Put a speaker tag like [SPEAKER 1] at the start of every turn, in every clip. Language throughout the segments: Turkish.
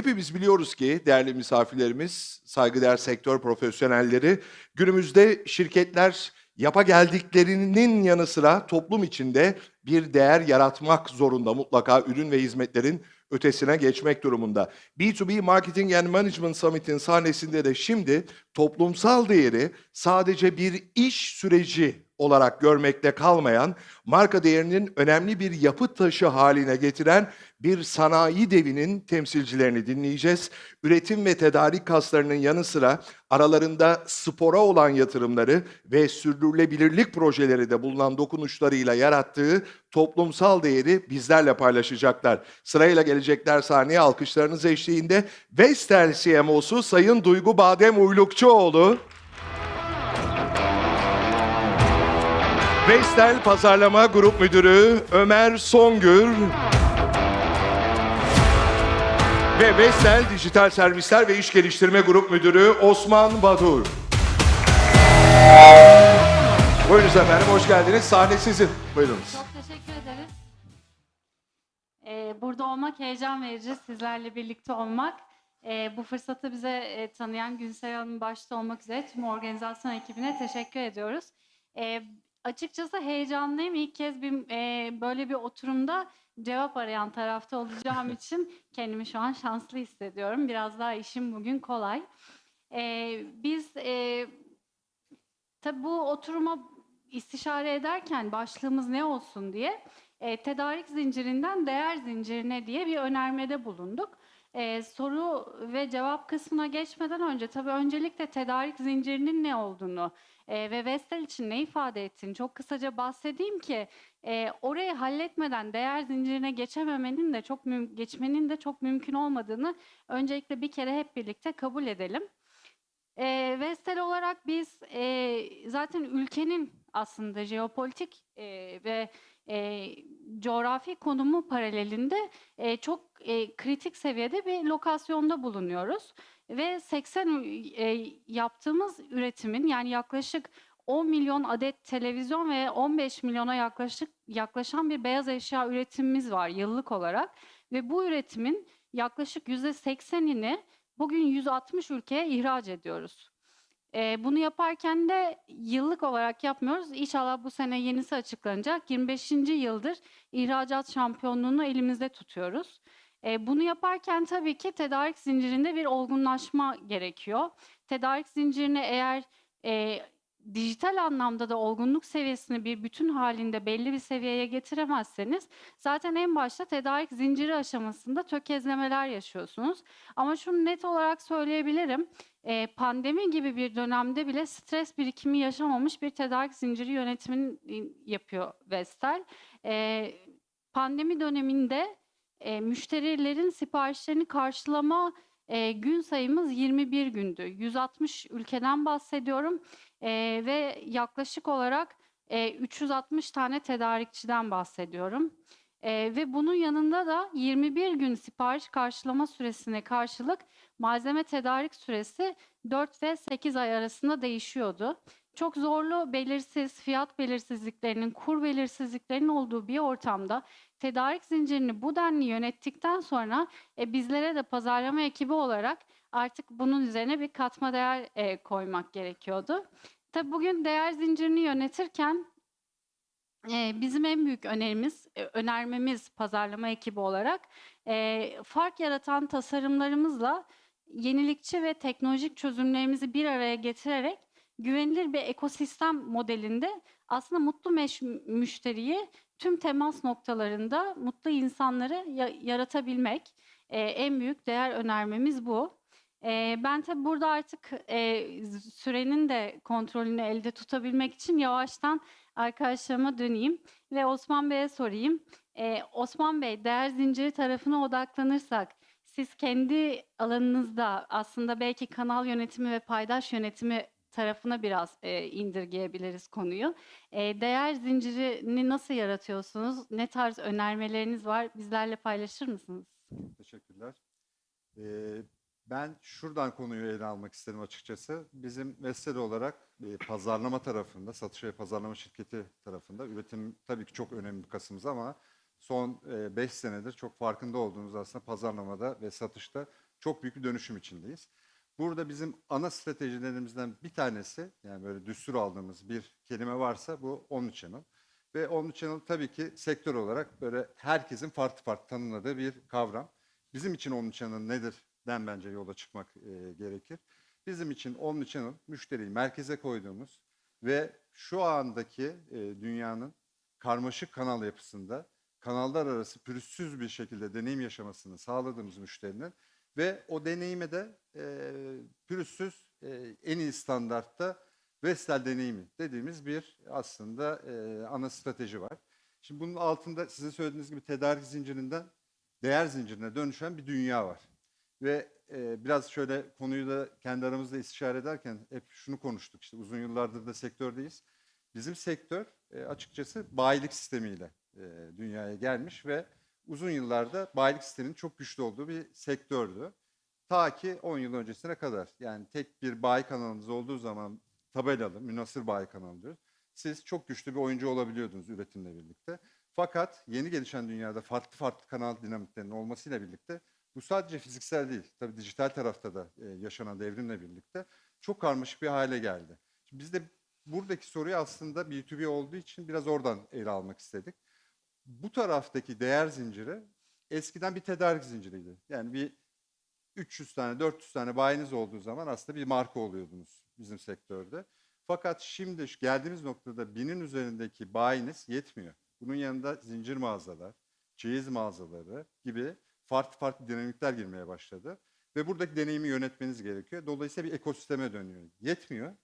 [SPEAKER 1] hepimiz biliyoruz ki değerli misafirlerimiz, saygıdeğer sektör profesyonelleri günümüzde şirketler yapa geldiklerinin yanı sıra toplum içinde bir değer yaratmak zorunda mutlaka ürün ve hizmetlerin ötesine geçmek durumunda. B2B Marketing and Management Summit'in sahnesinde de şimdi toplumsal değeri sadece bir iş süreci olarak görmekte kalmayan, marka değerinin önemli bir yapı taşı haline getiren bir sanayi devinin temsilcilerini dinleyeceğiz. Üretim ve tedarik kaslarının yanı sıra aralarında spora olan yatırımları ve sürdürülebilirlik projeleri de bulunan dokunuşlarıyla yarattığı toplumsal değeri bizlerle paylaşacaklar. Sırayla gelecekler sahneye alkışlarınız eşliğinde Vestel CMO'su Sayın Duygu Badem Uylukçuoğlu. Vestel Pazarlama Grup Müdürü Ömer Songür ve Vestel Dijital Servisler ve İş Geliştirme Grup Müdürü Osman Badur. Buyurunuz efendim, hoş geldiniz. Sahne sizin. Buyurunuz.
[SPEAKER 2] Çok teşekkür ederiz. Ee, burada olmak heyecan verici, sizlerle birlikte olmak. Ee, bu fırsatı bize e, tanıyan Günsel Hanım başta olmak üzere tüm organizasyon ekibine teşekkür ediyoruz. Ee, açıkçası heyecanlıyım. İlk kez bir e, böyle bir oturumda cevap arayan tarafta olacağım için kendimi şu an şanslı hissediyorum. Biraz daha işim bugün kolay. Ee, biz e, tabii bu oturuma istişare ederken başlığımız ne olsun diye e, tedarik zincirinden değer zincirine diye bir önermede bulunduk. E, soru ve cevap kısmına geçmeden önce tabii öncelikle tedarik zincirinin ne olduğunu e, ve Vestel için ne ifade ettiğini çok kısaca bahsedeyim ki e, orayı halletmeden değer zincirine geçememenin de çok geçmenin de çok mümkün olmadığını öncelikle bir kere hep birlikte kabul edelim. E, Vestel olarak biz e, zaten ülkenin aslında jeopolitik e, ve e, coğrafi konumu paralelinde e, çok e, kritik seviyede bir lokasyonda bulunuyoruz. Ve 80 ü- e, yaptığımız üretimin yani yaklaşık 10 milyon adet televizyon ve 15 milyona yaklaşık yaklaşan bir beyaz eşya üretimimiz var yıllık olarak. Ve bu üretimin yaklaşık %80'ini bugün 160 ülkeye ihraç ediyoruz. Eee, bunu yaparken de yıllık olarak yapmıyoruz. İnşallah bu sene yenisi açıklanacak. 25. yıldır ihracat şampiyonluğunu elimizde tutuyoruz. Eee, bunu yaparken tabii ki tedarik zincirinde bir olgunlaşma gerekiyor. Tedarik zincirine eğer eee, dijital anlamda da olgunluk seviyesini bir bütün halinde belli bir seviyeye getiremezseniz zaten en başta tedarik zinciri aşamasında tökezlemeler yaşıyorsunuz. Ama şunu net olarak söyleyebilirim. Eee, pandemi gibi bir dönemde bile stres birikimi yaşamamış bir tedarik zinciri yönetimini yapıyor Vestel. Eee, pandemi döneminde müşterilerin siparişlerini karşılama eee, gün sayımız 21 gündü. 160 ülkeden bahsediyorum Eee, ve yaklaşık olarak eee, 360 tane tedarikçiden bahsediyorum. Eee, ve bunun yanında da 21 gün sipariş karşılama süresine karşılık malzeme tedarik süresi 4 ve 8 ay arasında değişiyordu. Çok zorlu, belirsiz, fiyat belirsizliklerinin, kur belirsizliklerinin olduğu bir ortamda tedarik zincirini bu denli yönettikten sonra e, bizlere de pazarlama ekibi olarak artık bunun üzerine bir katma değer e, koymak gerekiyordu. Tabii bugün değer zincirini yönetirken Eee, bizim en büyük önerimiz, eee, önermemiz pazarlama ekibi olarak eee, fark yaratan tasarımlarımızla yenilikçi ve teknolojik çözümlerimizi bir araya getirerek güvenilir bir ekosistem modelinde aslında mutlu müşteriyi tüm temas noktalarında mutlu insanları ya- yaratabilmek Eee, en büyük değer önermemiz bu. Eee, ben tabii burada artık eee, sürenin de kontrolünü elde tutabilmek için yavaştan arkadaşlarıma döneyim ve Osman Bey'e sorayım. Ee, Osman Bey, değer zinciri tarafına odaklanırsak, siz kendi alanınızda aslında belki kanal yönetimi ve paydaş yönetimi tarafına biraz e, indirgeyebiliriz konuyu. E, değer zincirini nasıl yaratıyorsunuz? Ne tarz önermeleriniz var? Bizlerle paylaşır mısınız?
[SPEAKER 3] Teşekkürler. Ee, ben şuradan konuyu ele almak isterim açıkçası. Bizim Vestel olarak e, pazarlama tarafında, satış ve pazarlama şirketi tarafında üretim tabii ki çok önemli bir kasımız ama son 5 senedir çok farkında olduğunuz aslında pazarlamada ve satışta çok büyük bir dönüşüm içindeyiz. Burada bizim ana stratejilerimizden bir tanesi yani böyle düstur aldığımız bir kelime varsa bu Omnichannel. Ve Omnichannel tabii ki sektör olarak böyle herkesin farklı farklı tanımladığı bir kavram. Bizim için Omnichannel nedir den bence yola çıkmak e, gerekir. Bizim için Omnichannel müşteriyi merkeze koyduğumuz ve şu andaki e, dünyanın karmaşık kanal yapısında kanallar arası pürüzsüz bir şekilde deneyim yaşamasını sağladığımız müşterinin ve o deneyime de e, pürüzsüz e, en iyi standartta Vestel deneyimi dediğimiz bir aslında e, ana strateji var. Şimdi bunun altında size söylediğiniz gibi tedarik zincirinden değer zincirine dönüşen bir dünya var. Ve e, biraz şöyle konuyu da kendi aramızda istişare ederken hep şunu konuştuk. İşte uzun yıllardır da sektördeyiz. Bizim sektör e, açıkçası bayilik sistemiyle e, dünyaya gelmiş ve uzun yıllarda bayilik sisteminin çok güçlü olduğu bir sektördü. Ta ki 10 yıl öncesine kadar. Yani tek bir bayi kanalınız olduğu zaman tabelalı, münasır bayi kanalı diyoruz. Siz çok güçlü bir oyuncu olabiliyordunuz üretimle birlikte. Fakat yeni gelişen dünyada farklı farklı kanal dinamiklerinin olmasıyla birlikte bu sadece fiziksel değil, tabii dijital tarafta da e, yaşanan devrimle birlikte çok karmaşık bir hale geldi. Şimdi biz de buradaki soruyu aslında B2B olduğu için biraz oradan ele almak istedik. Bu taraftaki değer zinciri eskiden bir tedarik zinciriydi. Yani bir 300 tane, 400 tane bayiniz olduğu zaman aslında bir marka oluyordunuz bizim sektörde. Fakat şimdi geldiğimiz noktada binin üzerindeki bayiniz yetmiyor. Bunun yanında zincir mağazalar, çeyiz mağazaları gibi farklı farklı dinamikler girmeye başladı. Ve buradaki deneyimi yönetmeniz gerekiyor. Dolayısıyla bir ekosisteme dönüyor. Yetmiyor.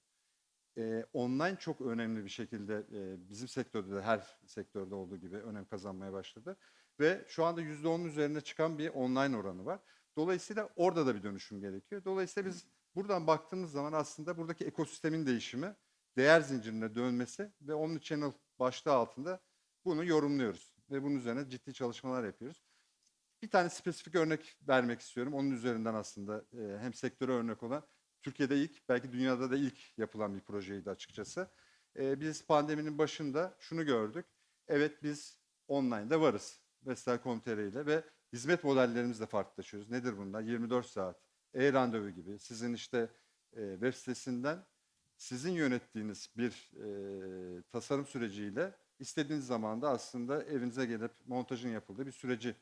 [SPEAKER 3] Ee, online çok önemli bir şekilde e, bizim sektörde de her sektörde olduğu gibi önem kazanmaya başladı. Ve şu anda %10'un üzerine çıkan bir online oranı var. Dolayısıyla orada da bir dönüşüm gerekiyor. Dolayısıyla biz buradan baktığımız zaman aslında buradaki ekosistemin değişimi, değer zincirine dönmesi ve onun channel başlığı altında bunu yorumluyoruz. Ve bunun üzerine ciddi çalışmalar yapıyoruz. Bir tane spesifik örnek vermek istiyorum. Onun üzerinden aslında e, hem sektöre örnek olan, Türkiye'de ilk, belki dünyada da ilk yapılan bir projeydi açıkçası. E, biz pandeminin başında şunu gördük. Evet biz online'da varız. Vestel.com.tr ile ve hizmet modellerimiz de farklılaşıyoruz. Nedir bunlar? 24 saat, e-randevu gibi. Sizin işte e, web sitesinden sizin yönettiğiniz bir e, tasarım süreciyle istediğiniz zamanda aslında evinize gelip montajın yapıldığı bir süreci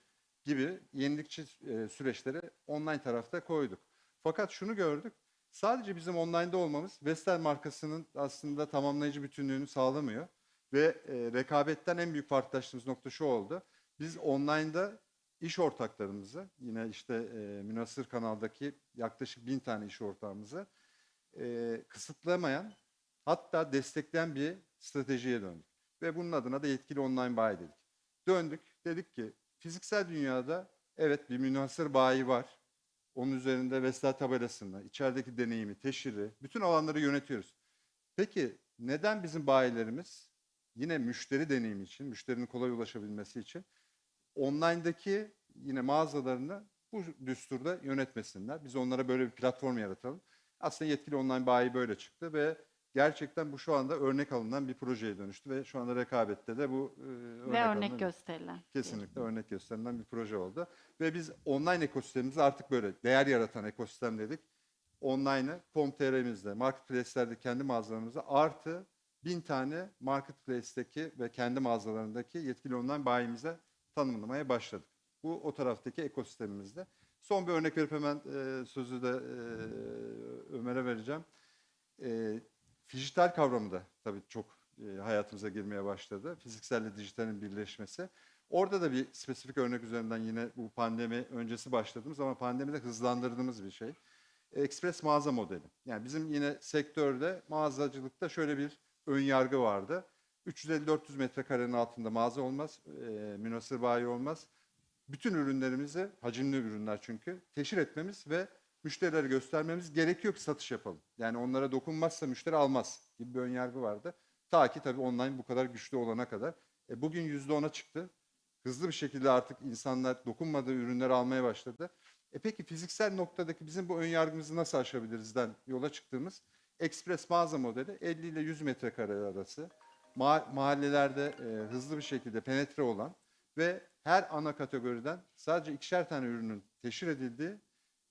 [SPEAKER 3] gibi yenilikçi e, süreçleri online tarafta koyduk. Fakat şunu gördük. Sadece bizim online'da olmamız Vestel markasının aslında tamamlayıcı bütünlüğünü sağlamıyor. Ve e, rekabetten en büyük farklılaştığımız nokta şu oldu. Biz online'da iş ortaklarımızı, yine işte e, Münasır kanaldaki yaklaşık bin tane iş ortağımızı e, kısıtlamayan, hatta destekleyen bir stratejiye döndük. Ve bunun adına da yetkili online bayi dedik. Döndük, dedik ki fiziksel dünyada evet bir münhasır bayi var. Onun üzerinde Vestel tabelasını, içerideki deneyimi, teşhiri, bütün alanları yönetiyoruz. Peki neden bizim bayilerimiz yine müşteri deneyimi için, müşterinin kolay ulaşabilmesi için online'daki yine mağazalarını bu düsturda yönetmesinler. Biz onlara böyle bir platform yaratalım. Aslında yetkili online bayi böyle çıktı ve gerçekten bu şu anda örnek alınan bir projeye dönüştü ve şu anda rekabette de bu e, örnek,
[SPEAKER 4] Ve
[SPEAKER 3] alınan-
[SPEAKER 4] örnek gösterilen.
[SPEAKER 3] Kesinlikle örnek gösterilen bir proje oldu. Ve biz online ekosistemimizi artık böyle değer yaratan ekosistem dedik. Online'ı com.tr'mizde, marketplace'lerde kendi mağazalarımızda artı bin tane marketplace'teki ve kendi mağazalarındaki yetkili online bayimize tanımlamaya başladık. Bu o taraftaki ekosistemimizde. Son bir örnek verip hemen e, sözü de e, Ömer'e vereceğim. E, dijital kavramı da tabii çok e, hayatımıza girmeye başladı. Fizikselle dijitalin birleşmesi. Orada da bir spesifik örnek üzerinden yine bu pandemi öncesi başladığımız ama pandemide hızlandırdığımız bir şey. Express mağaza modeli. Yani bizim yine sektörde mağazacılıkta şöyle bir ön yargı vardı. 350-400 metrekarenin altında mağaza olmaz, e, münasır bayi olmaz. Bütün ürünlerimizi, hacimli ürünler çünkü, teşhir etmemiz ve müşterilere göstermemiz gerekiyor ki satış yapalım. Yani onlara dokunmazsa müşteri almaz gibi bir ön yargı vardı. Ta ki tabii online bu kadar güçlü olana kadar. E, bugün %10'a çıktı. Hızlı bir şekilde artık insanlar dokunmadığı ürünleri almaya başladı. E peki fiziksel noktadaki bizim bu ön yargımızı nasıl aşabilirizden yola çıktığımız Express mağaza modeli 50 ile 100 metrekare arası ma- mahallelerde e, hızlı bir şekilde penetre olan ve her ana kategoriden sadece ikişer tane ürünün teşhir edildiği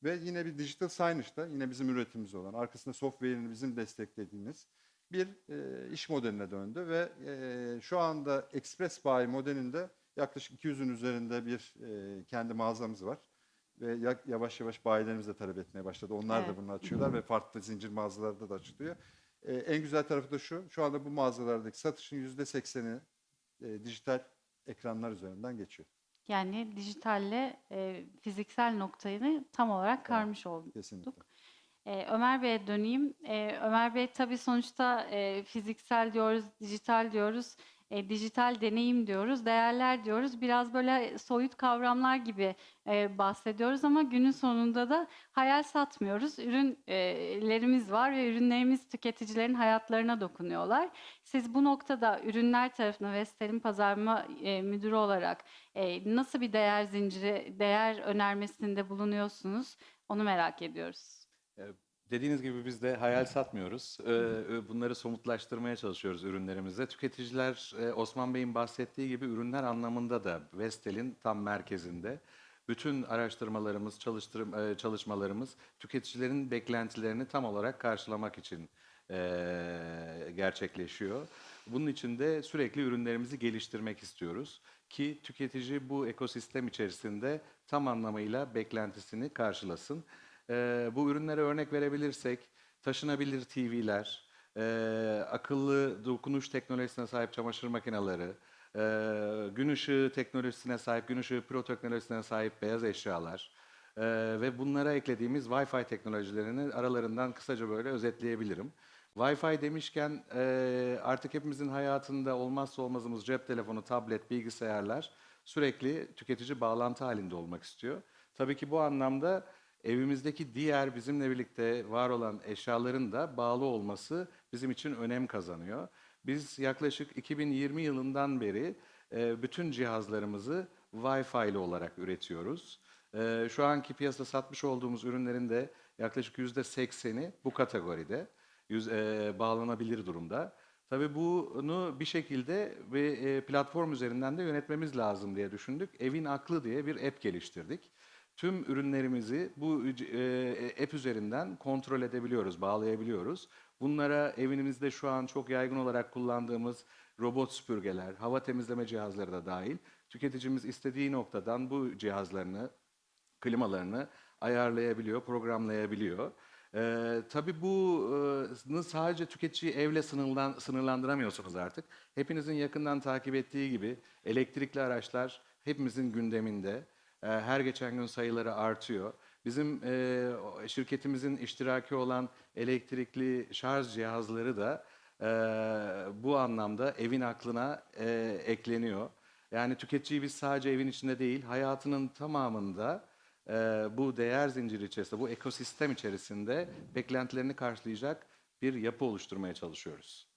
[SPEAKER 3] Ve yine bir digital signage'da yine bizim üretimimiz olan, arkasında software'ini bizim desteklediğimiz bir e, iş modeline döndü ve e, şu anda Express Buy modelinde yaklaşık 200'ün üzerinde bir e, kendi mağazamız var. Ve ya- yavaş yavaş bayilerimiz de talep etmeye başladı. Onlar
[SPEAKER 2] Evet.
[SPEAKER 3] da bunu açıyorlar ve farklı zincir mağazalarda da açılıyor. E, en güzel tarafı da şu, şu anda bu mağazalardaki satışın %80'i e, dijital ekranlar üzerinden geçiyor.
[SPEAKER 2] Yani dijitalle e, fiziksel noktayı tam olarak karmış olduk.
[SPEAKER 3] Kesinlikle.
[SPEAKER 2] Ee, Ömer Bey'e döneyim. Ee, Ömer Bey tabii sonuçta e, fiziksel diyoruz, dijital diyoruz, e, dijital deneyim diyoruz, değerler diyoruz. Biraz böyle soyut kavramlar gibi e, bahsediyoruz ama günün sonunda da hayal satmıyoruz. Ürünlerimiz var ve ürünlerimiz tüketicilerin hayatlarına dokunuyorlar. Siz bu noktada ürünler tarafında Vestel'in pazarlama e, müdürü olarak e, nasıl bir değer zinciri, değer önermesinde bulunuyorsunuz? Onu merak ediyoruz.
[SPEAKER 4] Dediğiniz gibi biz de hayal satmıyoruz. Ee, Bunları somutlaştırmaya çalışıyoruz ürünlerimizde. Tüketiciler e, Osman Bey'in bahsettiği gibi ürünler anlamında da Vestel'in tam merkezinde. Bütün araştırmalarımız, e, çalışmalarımız tüketicilerin beklentilerini tam olarak karşılamak için e, gerçekleşiyor. Bunun için de sürekli ürünlerimizi geliştirmek istiyoruz ki tüketici bu ekosistem içerisinde tam anlamıyla beklentisini karşılasın. Ee, bu ürünlere örnek verebilirsek taşınabilir TV'ler, e, akıllı dokunuş teknolojisine sahip çamaşır makineleri, e, gün ışığı teknolojisine sahip, gün ışığı pro teknolojisine sahip beyaz eşyalar e, ve bunlara eklediğimiz Wi-Fi teknolojilerini aralarından kısaca böyle özetleyebilirim. Wi-Fi demişken e, artık hepimizin hayatında olmazsa olmazımız cep telefonu, tablet, bilgisayarlar sürekli tüketici bağlantı halinde olmak istiyor. Tabii ki bu anlamda evimizdeki diğer bizimle birlikte var olan eşyaların da bağlı olması bizim için önem kazanıyor. Biz yaklaşık 2020 yılından beri e, bütün cihazlarımızı Wi-Fi'li olarak üretiyoruz. E, Şu anki piyasada satmış olduğumuz ürünlerin de yaklaşık %80'i bu kategoride e, bağlanabilir durumda. Tabii bunu bir şekilde e, platform üzerinden de yönetmemiz lazım diye düşündük. Evin Aklı diye bir app geliştirdik. Tüm ürünlerimizi bu e, app üzerinden kontrol edebiliyoruz, bağlayabiliyoruz. Bunlara evimizde şu an çok yaygın olarak kullandığımız robot süpürgeler, hava temizleme cihazları da dahil. Tüketicimiz istediği noktadan bu cihazlarını, klimalarını ayarlayabiliyor, programlayabiliyor. Ee, tabii bunu sadece tüketiciyi evle sınırlan, sınırlandıramıyorsunuz artık. Hepinizin yakından takip ettiği gibi elektrikli araçlar hepimizin gündeminde. Ee, her geçen gün sayıları artıyor. Bizim e, şirketimizin iştiraki olan elektrikli şarj cihazları da e, bu anlamda evin aklına e, ekleniyor. Yani tüketiciyi biz sadece evin içinde değil, hayatının tamamında bu değer zinciri içerisinde, bu ekosistem içerisinde beklentilerini karşılayacak bir yapı oluşturmaya çalışıyoruz.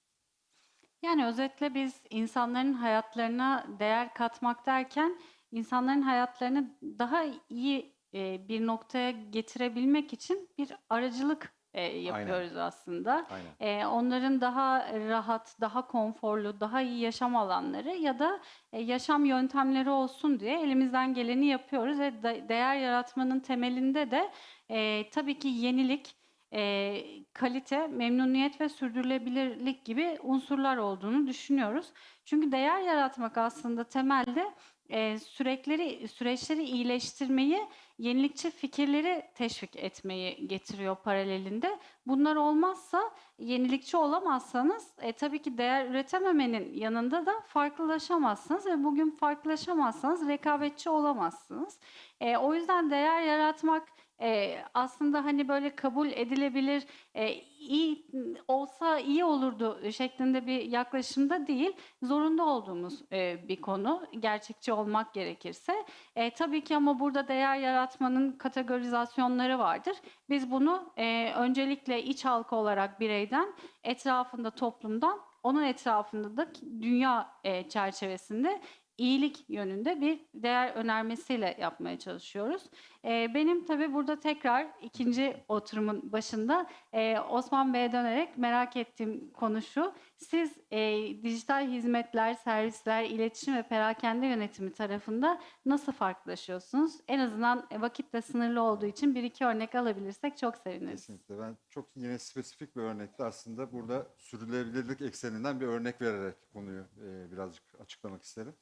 [SPEAKER 2] Yani özetle biz insanların hayatlarına değer katmak derken insanların hayatlarını daha iyi e, bir noktaya getirebilmek için bir aracılık e, yapıyoruz aslında.
[SPEAKER 4] Aynen.
[SPEAKER 2] E, onların daha rahat, daha konforlu, daha iyi yaşam alanları ya da e, yaşam yöntemleri olsun diye elimizden geleni yapıyoruz ve de- değer yaratmanın temelinde de e, tabii ki yenilik, e, kalite, memnuniyet ve sürdürülebilirlik gibi unsurlar olduğunu düşünüyoruz. Çünkü değer yaratmak aslında temelde e, sürekleri, süreçleri iyileştirmeyi, yenilikçi fikirleri teşvik etmeyi getiriyor paralelinde. Bunlar olmazsa, yenilikçi olamazsanız e, tabii ki değer üretememenin yanında da farklılaşamazsınız ve bugün farklılaşamazsanız rekabetçi olamazsınız. E, o yüzden değer yaratmak e, aslında hani böyle kabul edilebilir, e, iyi olsa iyi olurdu şeklinde bir yaklaşımda değil, zorunda olduğumuz e, bir konu gerçekçi olmak gerekirse. E, tabii ki ama burada değer yaratmanın kategorizasyonları vardır. Biz bunu e, öncelikle iç halka olarak bireyden, etrafında toplumdan, onun etrafında da dünya çerçevesinde iyilik yönünde bir değer önermesiyle yapmaya çalışıyoruz. Ee, benim tabii burada tekrar ikinci oturumun başında e, Osman Bey'e dönerek merak ettiğim konu şu. Siz e, dijital hizmetler, servisler, iletişim ve perakende yönetimi tarafında nasıl farklılaşıyorsunuz? En azından vakit de sınırlı olduğu için bir iki örnek alabilirsek çok seviniriz.
[SPEAKER 3] Kesinlikle. Ben çok yine spesifik bir örnekte aslında burada sürdürülebilirlik ekseninden bir örnek vererek konuyu e, birazcık açıklamak isterim.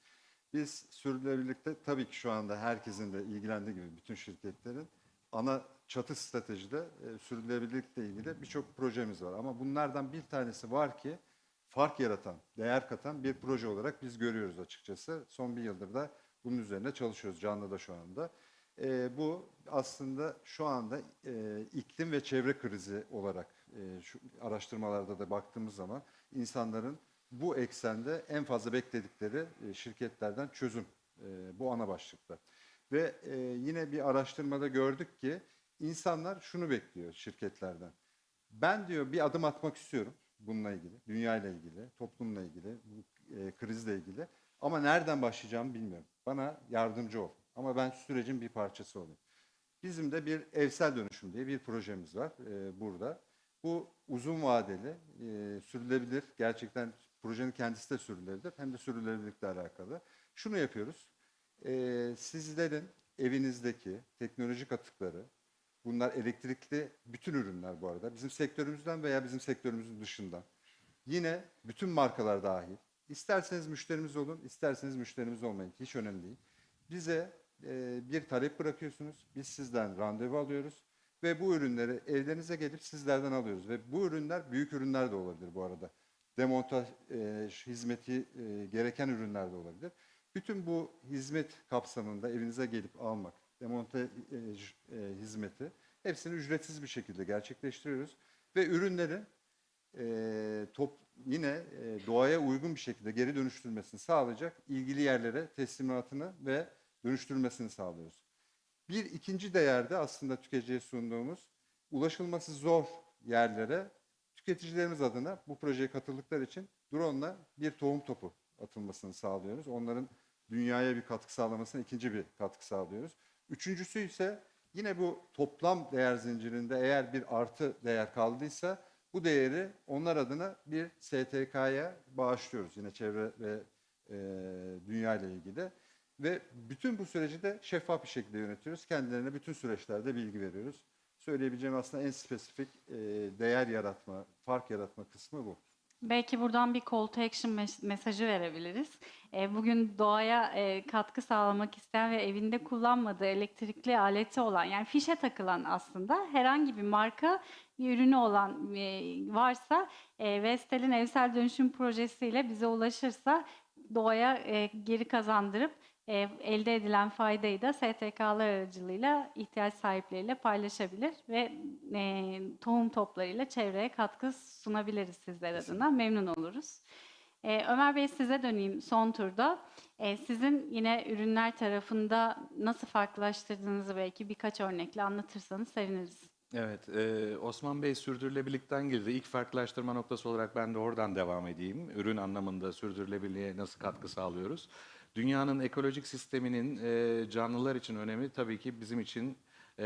[SPEAKER 3] Biz sürdürülebilirlikte tabii ki şu anda herkesin de ilgilendiği gibi bütün şirketlerin ana çatı stratejide e, sürdürülebilirlikle ilgili birçok projemiz var. Ama bunlardan bir tanesi var ki fark yaratan, değer katan bir proje olarak biz görüyoruz açıkçası. Son bir yıldır da bunun üzerine çalışıyoruz Canlı'da şu anda. E, bu aslında şu anda e, iklim ve çevre krizi olarak e, şu araştırmalarda da baktığımız zaman insanların bu eksende en fazla bekledikleri e, şirketlerden çözüm e, bu ana başlıkta. Ve e, yine bir araştırmada gördük ki insanlar şunu bekliyor şirketlerden. Ben diyor bir adım atmak istiyorum bununla ilgili, dünyayla ilgili, toplumla ilgili, krizle ilgili. Ama nereden başlayacağımı bilmiyorum. Bana yardımcı ol. Ama ben sürecin bir parçası olayım. Bizim de bir evsel dönüşüm diye bir projemiz var burada. Bu uzun vadeli, e, sürdürülebilir, gerçekten projenin kendisi de sürdürülebilir, hem de sürdürülebilirlikle alakalı. Şunu yapıyoruz, e, sizlerin evinizdeki teknolojik atıkları, bunlar elektrikli bütün ürünler bu arada, bizim sektörümüzden veya bizim sektörümüzün dışından, yine bütün markalar dahil, isterseniz müşterimiz olun, isterseniz müşterimiz olmayın, hiç önemli değil. Bize e, bir talep bırakıyorsunuz, biz sizden randevu alıyoruz ve bu ürünleri evlerinize gelip sizlerden alıyoruz. Ve bu ürünler büyük ürünler de olabilir bu arada. Demontaj e, hizmeti e, gereken ürünler de olabilir. Bütün bu hizmet kapsamında evinize gelip almak, demontaj e, e, hizmeti hepsini ücretsiz bir şekilde gerçekleştiriyoruz. Ve ürünleri e, top, yine e, doğaya uygun bir şekilde geri dönüştürülmesini sağlayacak ilgili yerlere teslimatını ve dönüştürülmesini sağlıyoruz. Bir ikinci değerde aslında tüketiciye sunduğumuz ulaşılması zor yerlere tüketicilerimiz adına bu projeye katıldıkları için drone'la bir tohum topu atılmasını sağlıyoruz. Onların dünyaya bir katkı sağlamasına ikinci bir katkı sağlıyoruz. Üçüncüsü ise yine bu toplam değer zincirinde eğer bir artı değer kaldıysa bu değeri onlar adına bir STK'ya bağışlıyoruz. Yine çevre ve e, dünya ile ilgili. Ve bütün bu süreci de şeffaf bir şekilde yönetiyoruz. Kendilerine bütün süreçlerde bilgi veriyoruz. Söyleyebileceğim aslında en spesifik e, değer yaratma, fark yaratma kısmı bu.
[SPEAKER 2] Belki buradan bir call to action mes- mesajı verebiliriz. E, bugün doğaya e, katkı sağlamak isteyen ve evinde kullanmadığı elektrikli aleti olan yani fişe takılan aslında herhangi bir marka bir ürünü olan e, varsa Vestel'in evsel dönüşüm projesiyle bize ulaşırsa doğaya geri kazandırıp e, elde edilen faydayı da STK'lar aracılığıyla ihtiyaç sahipleriyle paylaşabilir ve e, tohum toplarıyla çevreye katkı sunabiliriz sizler adına. Memnun oluruz. E, Ömer Bey size döneyim son turda. E, sizin yine ürünler tarafında nasıl farklılaştırdığınızı belki birkaç örnekle anlatırsanız seviniriz.
[SPEAKER 4] Evet, e, Osman Bey sürdürülebilirlikten girdi. İlk farklılaştırma noktası olarak ben de oradan devam edeyim. Ürün anlamında sürdürülebilirliğe nasıl katkı sağlıyoruz? Dünyanın ekolojik sisteminin e, canlılar için önemi tabii ki bizim için e,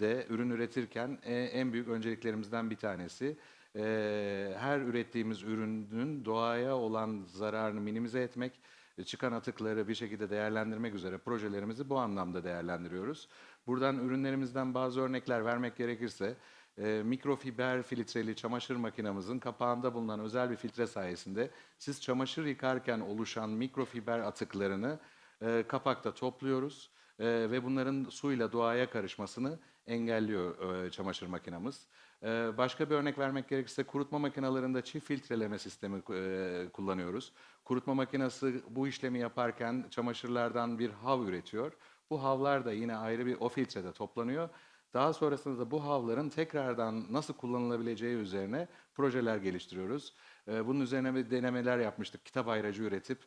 [SPEAKER 4] de ürün üretirken e, en büyük önceliklerimizden bir tanesi. E, her ürettiğimiz ürünün doğaya olan zararını minimize etmek, çıkan atıkları bir şekilde değerlendirmek üzere projelerimizi bu anlamda değerlendiriyoruz. Buradan ürünlerimizden bazı örnekler vermek gerekirse, e, mikrofiber filtreli çamaşır makinamızın kapağında bulunan özel bir filtre sayesinde siz çamaşır yıkarken oluşan mikrofiber atıklarını e, kapakta topluyoruz e, ve bunların suyla doğaya karışmasını engelliyor e, çamaşır makinamız. E, başka bir örnek vermek gerekirse kurutma makinalarında çift filtreleme sistemi e, kullanıyoruz. Kurutma makinesi bu işlemi yaparken çamaşırlardan bir hav üretiyor. Bu havlar da yine ayrı bir o filtrede toplanıyor. Daha sonrasında da bu havların tekrardan nasıl kullanılabileceği üzerine projeler geliştiriyoruz. Bunun üzerine bir denemeler yapmıştık. Kitap ayracı üretip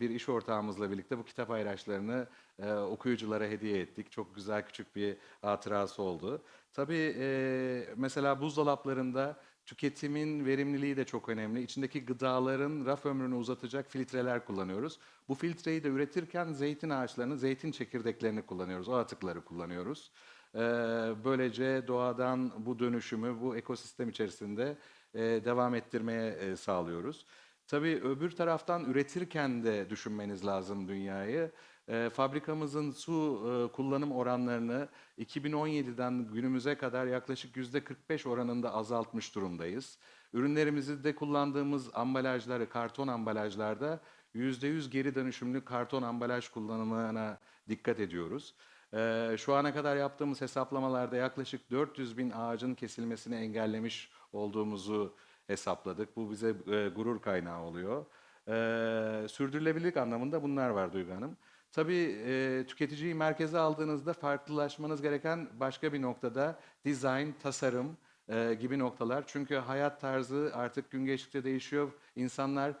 [SPEAKER 4] bir iş ortağımızla birlikte bu kitap ayraçlarını okuyuculara hediye ettik. Çok güzel küçük bir hatırası oldu. Tabii mesela buzdolaplarında Tüketimin verimliliği de çok önemli. İçindeki gıdaların raf ömrünü uzatacak filtreler kullanıyoruz. Bu filtreyi de üretirken zeytin ağaçlarının zeytin çekirdeklerini kullanıyoruz. O atıkları kullanıyoruz. Ee, böylece doğadan bu dönüşümü bu ekosistem içerisinde e, devam ettirmeye e, sağlıyoruz. Tabii öbür taraftan üretirken de düşünmeniz lazım dünyayı. E, fabrikamızın su e, kullanım oranlarını 2017'den günümüze kadar yaklaşık %45 oranında azaltmış durumdayız. Ürünlerimizi de kullandığımız ambalajları, karton ambalajlarda %100 geri dönüşümlü karton ambalaj kullanımına dikkat ediyoruz. E, şu ana kadar yaptığımız hesaplamalarda yaklaşık 400 bin ağacın kesilmesini engellemiş olduğumuzu hesapladık. Bu bize e, gurur kaynağı oluyor. E, sürdürülebilirlik anlamında bunlar var Duygu Hanım. Tabii e, tüketiciyi merkeze aldığınızda farklılaşmanız gereken başka bir noktada design, tasarım e, gibi noktalar. Çünkü hayat tarzı artık gün geçtikçe değişiyor. İnsanlar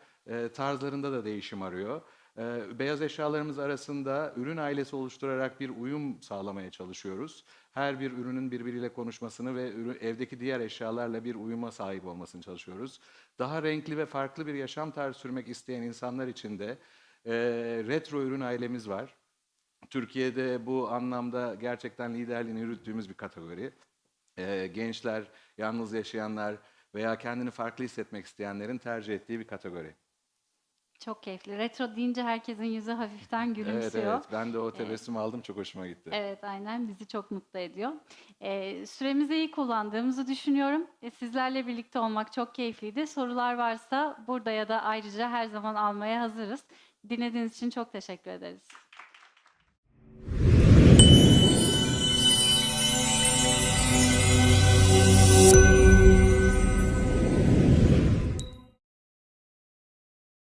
[SPEAKER 4] tarzlarında da değişim arıyor. E, beyaz eşyalarımız arasında ürün ailesi oluşturarak bir uyum sağlamaya çalışıyoruz. Her bir ürünün birbiriyle konuşmasını ve evdeki diğer eşyalarla bir uyuma sahip olmasını çalışıyoruz. Daha renkli ve farklı bir yaşam tarzı sürmek isteyen insanlar için de e, retro ürün ailemiz var. Türkiye'de bu anlamda gerçekten liderliğini yürüttüğümüz bir kategori. E, gençler, yalnız yaşayanlar veya kendini farklı hissetmek isteyenlerin tercih ettiği bir kategori.
[SPEAKER 2] Çok keyifli. Retro deyince herkesin yüzü hafiften
[SPEAKER 4] Evet
[SPEAKER 2] gülümsüyor.
[SPEAKER 4] evet ben de o tebessümü aldım çok hoşuma gitti.
[SPEAKER 2] Evet aynen bizi çok mutlu ediyor. Ee, süremizi iyi kullandığımızı düşünüyorum. E, sizlerle birlikte olmak çok keyifliydi. Sorular varsa burada ya da ayrıca her zaman almaya hazırız. Dinlediğiniz için çok teşekkür ederiz.